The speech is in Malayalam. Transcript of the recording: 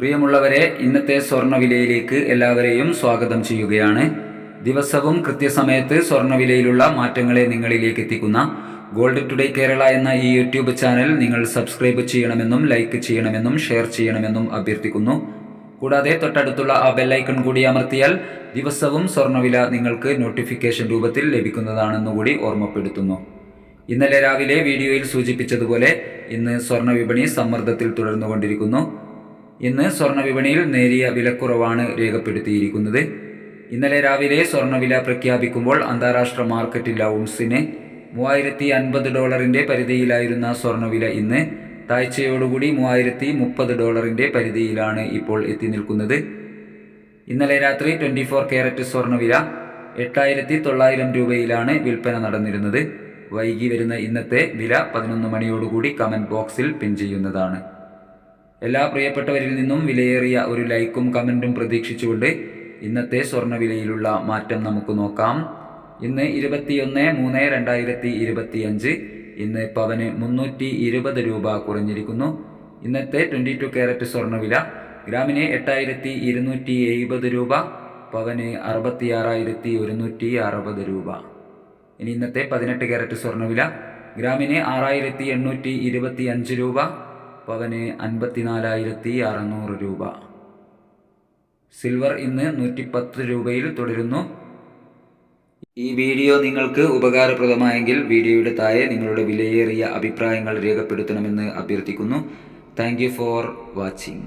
പ്രിയമുള്ളവരെ ഇന്നത്തെ സ്വർണവിലയിലേക്ക് എല്ലാവരെയും സ്വാഗതം ചെയ്യുകയാണ്. ദിവസവും കൃത്യസമയത്ത് സ്വർണവിലയിലുള്ള മാറ്റങ്ങളെ നിങ്ങളിലേക്ക് എത്തിക്കുന്ന ഗോൾഡ് ടുഡേ കേരള എന്ന ഈ യൂട്യൂബ് ചാനൽ നിങ്ങൾ സബ്സ്ക്രൈബ് ചെയ്യണമെന്നും ലൈക്ക് ചെയ്യണമെന്നും ഷെയർ ചെയ്യണമെന്നും അഭ്യർത്ഥിക്കുന്നു. കൂടാതെ തൊട്ടടുത്തുള്ള ആ ബെല്ലൈക്കൺ കൂടി അമർത്തിയാൽ ദിവസവും സ്വർണവില നിങ്ങൾക്ക് നോട്ടിഫിക്കേഷൻ രൂപത്തിൽ ലഭിക്കുന്നതാണെന്നുകൂടി ഓർമ്മപ്പെടുത്തുന്നു. ഇന്നലെ രാവിലെ വീഡിയോയിൽ സൂചിപ്പിച്ചതുപോലെ ഇന്ന് സ്വർണ വിപണി സമ്മർദ്ദത്തിൽ തുടർന്നുകൊണ്ടിരിക്കുന്നു. ഇന്ന് സ്വർണ വിപണിയിൽ നേരിയ വിലക്കുറവാണ് രേഖപ്പെടുത്തിയിരിക്കുന്നത്. ഇന്നലെ രാവിലെ സ്വർണവില പ്രഖ്യാപിക്കുമ്പോൾ അന്താരാഷ്ട്ര മാർക്കറ്റിൽ ഔൺസിന് മൂവായിരത്തി അൻപത് ഡോളറിന്റെ പരിധിയിലായിരുന്ന സ്വർണവില ഇന്ന് താഴ്ചയോടുകൂടി മൂവായിരത്തി മുപ്പത് ഡോളറിന്റെ പരിധിയിലാണ് ഇപ്പോൾ എത്തി നിൽക്കുന്നത്. ഇന്നലെ രാത്രി ട്വന്റി ഫോർ ക്യാരറ്റ് സ്വർണവില എട്ടായിരത്തി തൊള്ളായിരം രൂപയിലാണ് വിൽപ്പന നടന്നിരുന്നത്. വൈകി വരുന്ന ഇന്നത്തെ വില പതിനൊന്ന് മണിയോടുകൂടി കമന്റ് ബോക്സിൽ പിൻ ചെയ്യുന്നതാണ്. എല്ലാ പ്രിയപ്പെട്ടവരിൽ നിന്നും വിലയേറിയ ഒരു ലൈക്കും കമന്റും പ്രതീക്ഷിച്ചുകൊണ്ട് ഇന്നത്തെ സ്വർണവിലയിലുള്ള മാറ്റം നമുക്ക് നോക്കാം. ഇന്ന് ഇരുപത്തിയൊന്ന് മൂന്ന് രണ്ടായിരത്തി ഇരുപത്തിയഞ്ച്. ഇന്ന് പവന് മുന്നൂറ്റി ഇരുപത് രൂപ കുറഞ്ഞിരിക്കുന്നു. ഇന്നത്തെ ട്വന്റി ടു ക്യാരറ്റ് സ്വർണവില ഗ്രാമിന് എട്ടായിരത്തി ഇരുന്നൂറ്റി എഴുപത് രൂപ പവന് അറുപത്തിയാറായിരത്തി ഒരുന്നൂറ്റി അറുപത് രൂപ. ഇനി ഇന്നത്തെ പതിനെട്ട് കാരറ്റ് സ്വർണവില ഗ്രാമിന് ആറായിരത്തി എണ്ണൂറ്റി ഇരുപത്തി അഞ്ച് രൂപ പവന് അൻപത്തിനാലായിരത്തി അറുന്നൂറ് രൂപ. സിൽവർ ഇന്ന് നൂറ്റിപ്പത്ത് രൂപയിൽ തുടരുന്നു. ഈ വീഡിയോ നിങ്ങൾക്ക് ഉപകാരപ്രദമായെങ്കിൽ വീഡിയോയുടെ താഴെ നിങ്ങളുടെ വിലയേറിയ അഭിപ്രായങ്ങൾ രേഖപ്പെടുത്തണമെന്ന് അഭ്യർത്ഥിക്കുന്നു. Thank for watching.